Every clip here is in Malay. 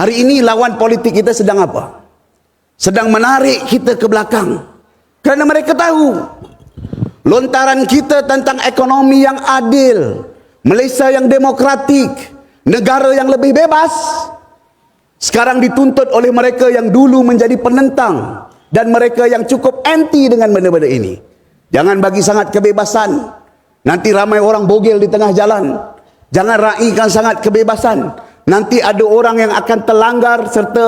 Hari ini lawan politik kita sedang apa? Sedang menarik kita ke belakang. Kerana mereka tahu lontaran kita tentang ekonomi yang adil, Malaysia yang demokratik, negara yang lebih bebas sekarang dituntut oleh mereka yang dulu menjadi penentang dan mereka yang cukup anti dengan benda-benda ini. Jangan bagi sangat kebebasan. Nanti ramai orang bogel di tengah jalan. Jangan raikan sangat kebebasan. Nanti ada orang yang akan terlanggar serta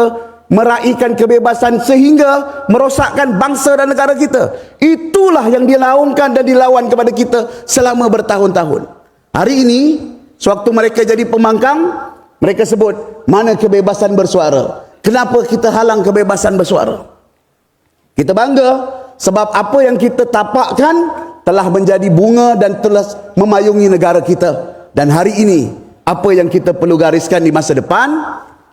meraihkan kebebasan sehingga merosakkan bangsa dan negara kita. Itulah yang dilaunkan dan dilawan kepada kita selama bertahun-tahun. Hari ini, sewaktu mereka jadi pemangkang, mereka sebut, mana kebebasan bersuara? Kenapa kita halang kebebasan bersuara? Kita bangga sebab apa yang kita tapakkan telah menjadi bunga dan telah memayungi negara kita. Dan hari ini, apa yang kita perlu gariskan di masa depan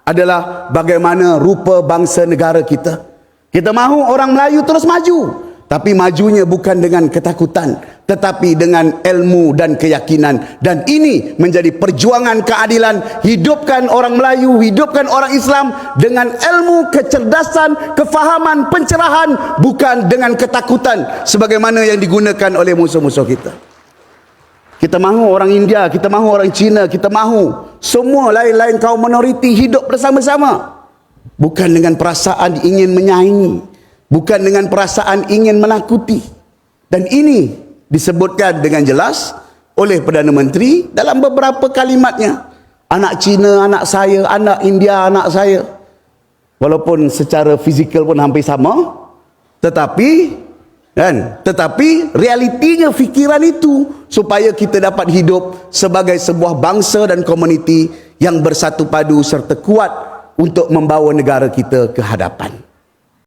adalah bagaimana rupa bangsa negara kita. Kita mahu orang Melayu terus maju. Tapi majunya bukan dengan ketakutan, tetapi dengan ilmu dan keyakinan. Dan ini menjadi perjuangan keadilan. Hidupkan orang Melayu, hidupkan orang Islam dengan ilmu, kecerdasan, kefahaman, pencerahan. Bukan dengan ketakutan sebagaimana yang digunakan oleh musuh-musuh kita. Kita mahu orang India, kita mahu orang Cina, kita mahu semua lain-lain kaum minoriti hidup bersama-sama. Bukan dengan perasaan ingin menyaingi bukan dengan perasaan ingin menakuti. Dan ini disebutkan dengan jelas oleh Perdana Menteri dalam beberapa kalimatnya. Anak Cina, anak saya, anak India, anak saya. Walaupun secara fizikal pun hampir sama tetapi kan? Tetapi realitinya fikiran itu supaya kita dapat hidup sebagai sebuah bangsa dan komuniti yang bersatu padu serta kuat untuk membawa negara kita ke hadapan